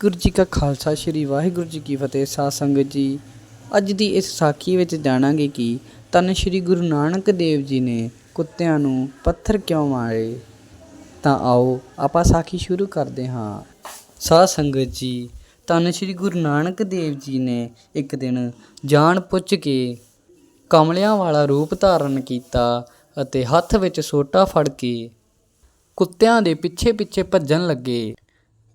ਗੁਰੂ ਜੀ ਕਾ ਖਾਲਸਾ, ਸ੍ਰੀ ਵਾਹਿਗੁਰੂ ਜੀ ਕੀ ਫਤਿਹ। ਸਾਧ ਸੰਗਤ ਜੀ, ਅੱਜ ਦੀ ਇਸ ਸਾਖੀ ਵਿੱਚ ਜਾਣਾਂਗੇ ਕਿ ਤਨ ਸ੍ਰੀ ਗੁਰੂ ਨਾਨਕ ਦੇਵ ਜੀ ਨੇ ਕੁੱਤਿਆਂ ਨੂੰ ਪੱਥਰ ਕਿਉਂ ਮਾਰੇ? ਤਾਂ ਆਓ ਆਪਾਂ ਸਾਖੀ ਸ਼ੁਰੂ ਕਰਦੇ ਹਾਂ। ਸਾਧ ਸੰਗਤ ਜੀ ਤਨ ਸ੍ਰੀ ਗੁਰੂ ਨਾਨਕ ਦੇਵ ਜੀ ਨੇ ਇੱਕ ਦਿਨ ਜਾਣ ਪੁੱਛ ਕੇ ਕਮਲਿਆਂ ਵਾਲਾ ਰੂਪ ਧਾਰਨ ਕੀਤਾ ਅਤੇ ਹੱਥ ਵਿੱਚ ਸੋਟਾ ਫੜ ਕੇ ਕੁੱਤਿਆਂ ਦੇ ਪਿੱਛੇ ਪਿੱਛੇ ਭੱਜਣ ਲੱਗੇ।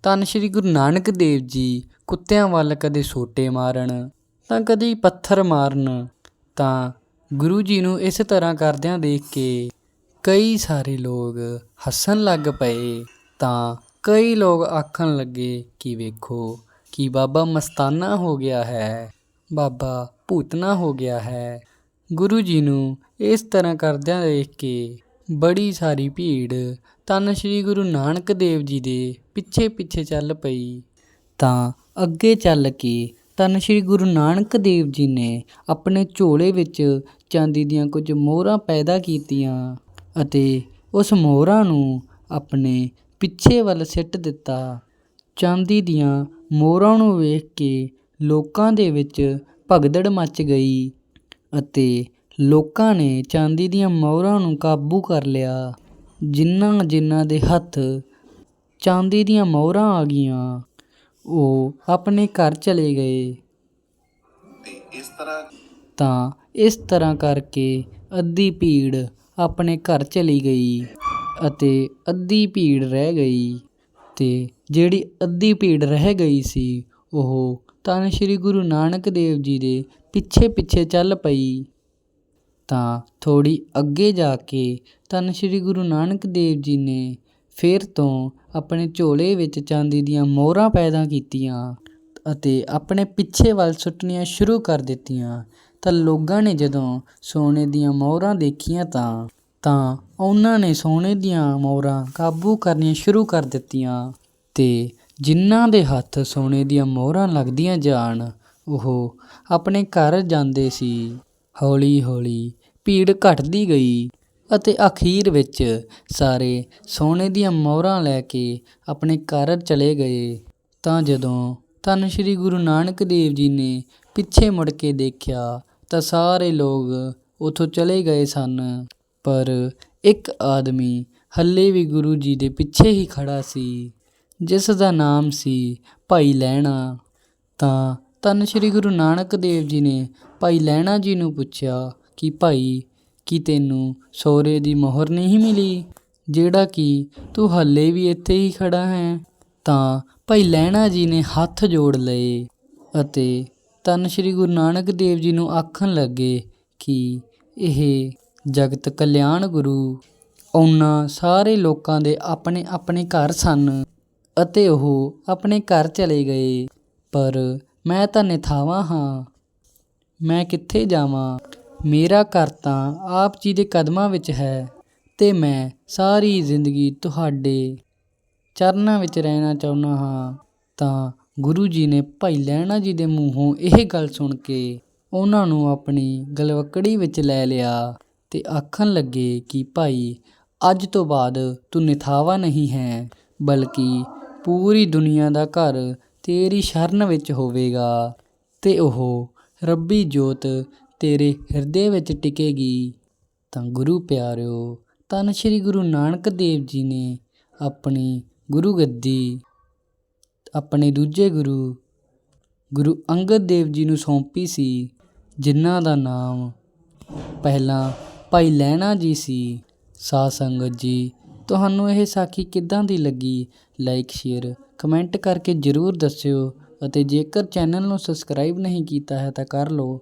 ਧੰਨ ਸ਼੍ਰੀ ਗੁਰੂ ਨਾਨਕ ਦੇਵ ਜੀ ਕੁੱਤਿਆਂ ਵੱਲ ਕਦੇ ਸੋਟੇ ਮਾਰਨ, ਤਾਂ ਕਦੇ ਪੱਥਰ ਮਾਰਨ, ਤਾਂ ਗੁਰੂ ਜੀ ਨੂੰ ਇਸ ਤਰ੍ਹਾਂ ਕਰਦਿਆਂ ਦੇਖ ਕੇ ਕਈ ਸਾਰੇ ਲੋਕ ਹੱਸਣ ਲੱਗ ਪਏ, ਤਾਂ ਕਈ ਲੋਕ ਆਖਣ ਲੱਗੇ, ਕਿ ਵੇਖੋ, ਕਿ ਬਾਬਾ ਮਸਤਾਨਾ ਹੋ ਗਿਆ ਹੈ, ਬਾਬਾ ਭੂਤਨਾ ਹੋ ਗਿਆ ਹੈ। ਗੁਰੂ ਜੀ ਨੂੰ ਇਸ ਤਰ੍ਹਾਂ ਕਰਦਿਆਂ ਦੇਖ ਕੇ ਬੜੀ ਸਾਰੀ ਭੀੜ। ਧੰਨ ਸ਼੍ਰੀ ਗੁਰੂ ਨਾਨਕ ਦੇਵ ਜੀ ਦੇ ਪਿੱਛੇ ਪਿੱਛੇ ਚੱਲ ਪਈ। ਤਾਂ ਅੱਗੇ ਚੱਲ ਕੇ ਧੰਨ ਸ਼੍ਰੀ ਗੁਰੂ ਨਾਨਕ ਦੇਵ ਜੀ ਨੇ ਆਪਣੇ ਝੋਲੇ ਵਿੱਚ ਚਾਂਦੀ ਦੀਆਂ ਕੁਝ ਮੋਹਰਾਂ ਪੈਦਾ ਕੀਤੀਆਂ ਅਤੇ ਉਸ ਮੋਹਰਾਂ ਨੂੰ ਆਪਣੇ ਪਿੱਛੇ ਵੱਲ ਸਿੱਟ ਦਿੱਤਾ। ਚਾਂਦੀ ਦੀਆਂ ਮੋਹਰਾਂ ਨੂੰ ਵੇਖ ਕੇ ਲੋਕਾਂ ਦੇ ਵਿੱਚ ਭਗਦੜ ਮਚ ਗਈ ਅਤੇ ਲੋਕਾਂ ਨੇ ਚਾਂਦੀ ਦੀਆਂ ਮੋਹਰਾਂ ਨੂੰ ਕਾਬੂ ਕਰ ਲਿਆ। ਜਿਨ੍ਹਾਂ ਜਿਨ੍ਹਾਂ ਦੇ ਹੱਥ ਚਾਂਦੀ ਦੀਆਂ ਮੋਹਰਾਂ ਆ ਗਈਆਂ ਉਹ ਆਪਣੇ ਘਰ ਚਲੇ ਗਏ। ਤੇ ਇਸ ਤਰ੍ਹਾਂ ਤਾਂ ਇਸ ਤਰ੍ਹਾਂ ਕਰਕੇ ਅੱਧੀ ਭੀੜ ਆਪਣੇ ਘਰ ਚਲੀ ਗਈ ਅਤੇ ਅੱਧੀ ਭੀੜ ਰਹਿ ਗਈ ਤੇ ਜਿਹੜੀ ਅੱਧੀ ਭੀੜ ਰਹਿ ਗਈ ਸੀ ਉਹ ਤਾਂ ਸ਼੍ਰੀ ਗੁਰੂ ਨਾਨਕ ਦੇਵ ਜੀ ਦੇ ਪਿੱਛੇ ਪਿੱਛੇ ਚੱਲ ਪਈ। ਤਾਂ ਥੋੜ੍ਹੀ ਅੱਗੇ ਜਾ ਕੇ ਧੰਨ ਸ਼੍ਰੀ ਗੁਰੂ ਨਾਨਕ ਦੇਵ ਜੀ ਨੇ ਫਿਰ ਤੋਂ ਆਪਣੇ ਝੋਲੇ ਵਿੱਚ ਚਾਂਦੀ ਦੀਆਂ ਮੋਹਰਾਂ ਪੈਦਾ ਕੀਤੀਆਂ ਅਤੇ ਆਪਣੇ ਪਿੱਛੇ ਵੱਲ ਸੁੱਟਣੀਆਂ ਸ਼ੁਰੂ ਕਰ ਦਿੱਤੀਆਂ। ਤਾਂ ਲੋਕਾਂ ਨੇ ਜਦੋਂ ਸੋਨੇ ਦੀਆਂ ਮੋਹਰਾਂ ਦੇਖੀਆਂ ਤਾਂ ਤਾਂ ਉਹਨਾਂ ਨੇ ਸੋਨੇ ਦੀਆਂ ਮੋਹਰਾਂ ਕਾਬੂ ਕਰਨੀਆਂ ਸ਼ੁਰੂ ਕਰ ਦਿੱਤੀਆਂ ਤੇ ਜਿਨ੍ਹਾਂ ਦੇ ਹੱਥ ਸੋਨੇ ਦੀਆਂ ਮੋਹਰਾਂ ਲੱਗਦੀਆਂ ਜਾਣ, ਉਹ ਆਪਣੇ ਘਰ ਜਾਂਦੇ ਸੀ। ਹੌਲੀ ਹੌਲੀ ਭੀੜ ਘਟਦੀ ਗਈ ਅਤੇ ਅਖੀਰ ਵਿੱਚ ਸਾਰੇ ਸੋਨੇ ਦੀਆਂ ਮੋਹਰਾਂ ਲੈ ਕੇ ਆਪਣੇ ਘਰ ਚਲੇ ਗਏ। ਤਾਂ ਜਦੋਂ ਧੰਨ ਸ਼੍ਰੀ ਗੁਰੂ ਨਾਨਕ ਦੇਵ ਜੀ ਨੇ ਪਿੱਛੇ ਮੁੜ ਕੇ ਦੇਖਿਆ ਤਾਂ ਸਾਰੇ ਲੋਕ ਉਥੋਂ ਚਲੇ ਗਏ ਸਨ। ਪਰ ਇੱਕ ਆਦਮੀ ਹੱਲੇ ਵੀ ਗੁਰੂ ਜੀ ਦੇ ਪਿੱਛੇ ਹੀ ਖੜਾ ਸੀ, ਜਿਸ ਦਾ ਨਾਮ ਸੀ ਭਾਈ ਲਹਿਣਾ। ਤਾਂ ਧੰਨ ਸ਼੍ਰੀ ਗੁਰੂ ਨਾਨਕ ਦੇਵ ਜੀ ਨੇ ਭਾਈ ਲਹਿਣਾ ਜੀ ਨੂੰ ਪੁੱਛਿਆ ਕਿ ਭਾਈ, ਕੀ ਤੈਨੂੰ ਸਹੁਰੇ ਦੀ ਮੋਹਰ ਨਹੀਂ ਮਿਲੀ? ਜਿਹੜਾ ਕਿ ਤੂੰ ਹੱਲੇ ਵੀ ਇੱਥੇ ਹੀ ਖੜਾ ਹੈ, ਤਾਂ ਭਾਈ ਲਹਿਣਾ ਜੀ ਨੇ ਹੱਥ ਜੋੜ ਲਏ ਅਤੇ ਤਨ ਸ਼੍ਰੀ ਗੁਰੂ ਨਾਨਕ ਦੇਵ ਜੀ ਨੂੰ ਆਖਣ ਲੱਗੇ ਕਿ ਇਹ ਜਗਤ ਕਲਿਆਣ ਗੁਰੂ, ਉਹਨਾਂ ਸਾਰੇ ਲੋਕਾਂ ਦੇ ਆਪਣੇ ਆਪਣੇ ਘਰ ਸਨ ਅਤੇ ਉਹ ਆਪਣੇ ਘਰ ਚਲੇ ਗਏ। ਪਰ ਮੈਂ ਤਾਂ ਨਿਥਾਵਾਂ ਹਾਂ। ਮੈਂ ਕਿੱਥੇ ਜਾਵਾਂ? ਮੇਰਾ ਘਰ ਤਾਂ ਆਪ ਜੀ ਦੇ ਕਦਮਾਂ ਵਿੱਚ ਹੈ ਤੇ ਮੈਂ ਸਾਰੀ ਜ਼ਿੰਦਗੀ ਤੁਹਾਡੇ ਚਰਨਾਂ ਵਿੱਚ ਰਹਿਣਾ ਚਾਹੁੰਦਾ ਹਾਂ। ਤਾਂ ਗੁਰੂ ਜੀ ਨੇ ਭਾਈ ਲਹਿਣਾ ਜੀ ਦੇ ਮੂੰਹੋਂ ਇਹ ਗੱਲ ਸੁਣ ਕੇ ਉਹਨਾਂ ਨੂੰ ਆਪਣੀ ਗਲਵਕੜੀ ਵਿੱਚ ਲੈ ਲਿਆ ਤੇ ਆਖਣ ਲੱਗੇ ਕਿ ਭਾਈ, ਅੱਜ ਤੋਂ ਬਾਅਦ ਤੂੰ ਨਿਥਾਵਾ ਨਹੀਂ ਹੈ, ਬਲਕਿ ਪੂਰੀ ਦੁਨੀਆ ਦਾ ਘਰ ਤੇਰੀ ਸ਼ਰਨ ਵਿੱਚ ਹੋਵੇਗਾ ਤੇ ਉਹ ਰੱਬੀ ਜੋਤ ਤੇਰੇ ਹਿਰਦੇ ਵਿੱਚ ਟਿਕੇਗੀ। ਤਾਂ ਗੁਰੂ ਪਿਆਰਿਓ, ਧੰਨ ਸ਼੍ਰੀ ਗੁਰੂ ਨਾਨਕ ਦੇਵ ਜੀ ਨੇ ਆਪਣੀ ਗੁਰੂ ਗੱਦੀ, ਆਪਣੇ ਦੂਜੇ ਗੁਰੂ ਗੁਰੂ ਅੰਗਦ ਦੇਵ ਜੀ ਨੂੰ ਸੌਂਪੀ ਸੀ, ਜਿਨ੍ਹਾਂ ਦਾ ਨਾਮ ਪਹਿਲਾਂ ਭਾਈ ਲਹਿਣਾ ਜੀ ਸੀ। ਸਾਧ ਸੰਗਤ ਜੀ, ਤੁਹਾਨੂੰ ਇਹ ਸਾਖੀ ਕਿੱਦਾਂ ਦੀ ਲੱਗੀ? ਲਾਈਕ ਸ਼ੇਅਰ ਕਮੈਂਟ ਕਰਕੇ ਜਰੂਰ ਦੱਸਿਓ ਅਤੇ ਜੇਕਰ ਚੈਨਲ ਨੂੰ ਸਬਸਕ੍ਰਾਈਬ ਨਹੀਂ ਕੀਤਾ ਹੈ ਤਾਂ ਕਰ ਲਓ।